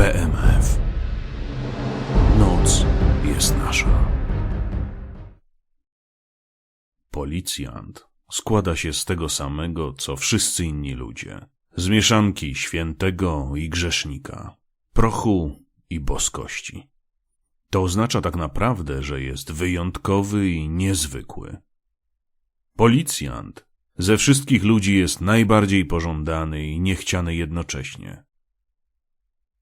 BMF. Noc jest nasza. Policjant składa się z tego samego, co wszyscy inni ludzie. Z mieszanki świętego i grzesznika, prochu i boskości. To oznacza tak naprawdę, że jest wyjątkowy i niezwykły. Policjant ze wszystkich ludzi jest najbardziej pożądany i niechciany jednocześnie.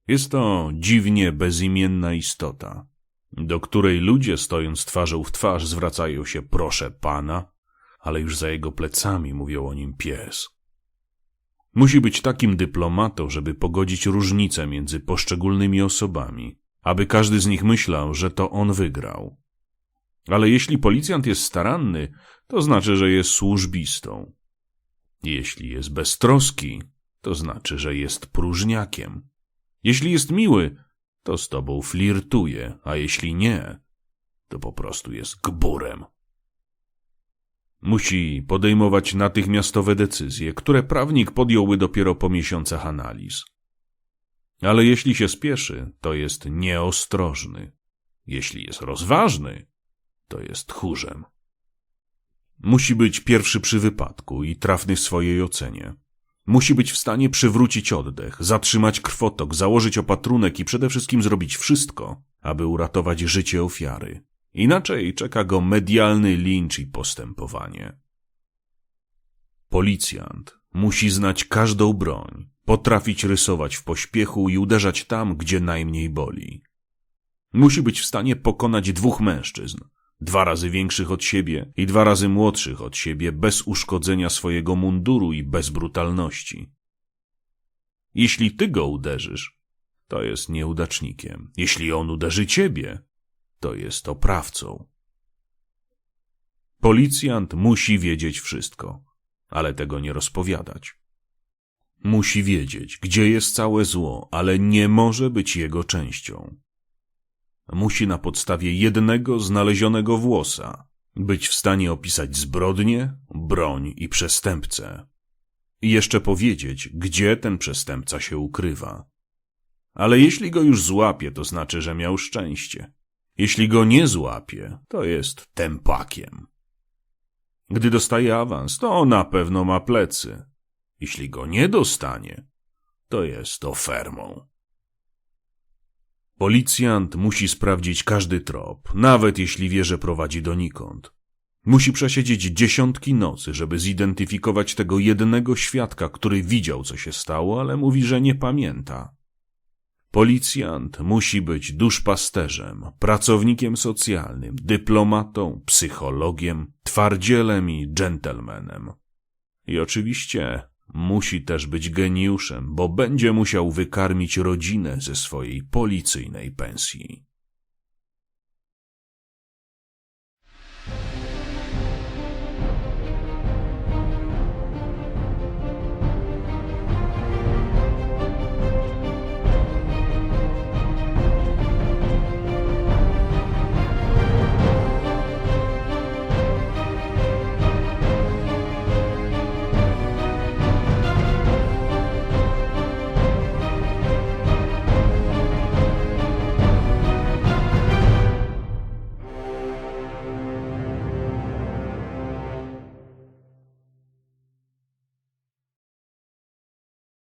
Jest to dziwnie bezimienna istota, do której ludzie stojąc twarzą w twarz zwracają się proszę pana, ale już za jego plecami mówią o nim pies. Musi być takim dyplomatą, żeby pogodzić różnice między poszczególnymi osobami, aby każdy z nich myślał, że to on wygrał. Ale jeśli policjant jest staranny, to znaczy, że jest służbistą. Jeśli jest beztroski, to znaczy, że jest próżniakiem. Jeśli jest miły, to z tobą flirtuje, a jeśli nie, to po prostu jest gburem. Musi podejmować natychmiastowe decyzje, które prawnik podjąłby dopiero po miesiącach analiz. Ale jeśli się spieszy, to jest nieostrożny. Jeśli jest rozważny, to jest tchórzem. Musi być pierwszy przy wypadku i trafny w swojej ocenie. Musi być w stanie przywrócić oddech, zatrzymać krwotok, założyć opatrunek i przede wszystkim zrobić wszystko, aby uratować życie ofiary. Inaczej czeka go medialny lincz i postępowanie. Policjant musi znać każdą broń, potrafić rysować w pośpiechu i uderzać tam, gdzie najmniej boli. Musi być w stanie pokonać dwóch mężczyzn, dwa razy większych od siebie i dwa razy młodszych od siebie, bez uszkodzenia swojego munduru i bez brutalności. Jeśli ty go uderzysz, to jest nieudacznikiem. Jeśli on uderzy ciebie, to jest oprawcą. Policjant musi wiedzieć wszystko, ale tego nie rozpowiadać. Musi wiedzieć, gdzie jest całe zło, ale nie może być jego częścią. Musi na podstawie jednego znalezionego włosa być w stanie opisać zbrodnię, broń i przestępcę. I jeszcze powiedzieć, gdzie ten przestępca się ukrywa. Ale jeśli go już złapie, to znaczy, że miał szczęście. Jeśli go nie złapie, to jest tempakiem. Gdy dostaje awans, to na pewno ma plecy. Jeśli go nie dostanie, to jest ofermą. Policjant musi sprawdzić każdy trop, nawet jeśli wie, że prowadzi donikąd. Musi przesiedzieć dziesiątki nocy, żeby zidentyfikować tego jednego świadka, który widział, co się stało, ale mówi, że nie pamięta. Policjant musi być duszpasterzem, pracownikiem socjalnym, dyplomatą, psychologiem, twardzielem i dżentelmenem. I oczywiście musi też być geniuszem, bo będzie musiał wykarmić rodzinę ze swojej policyjnej pensji.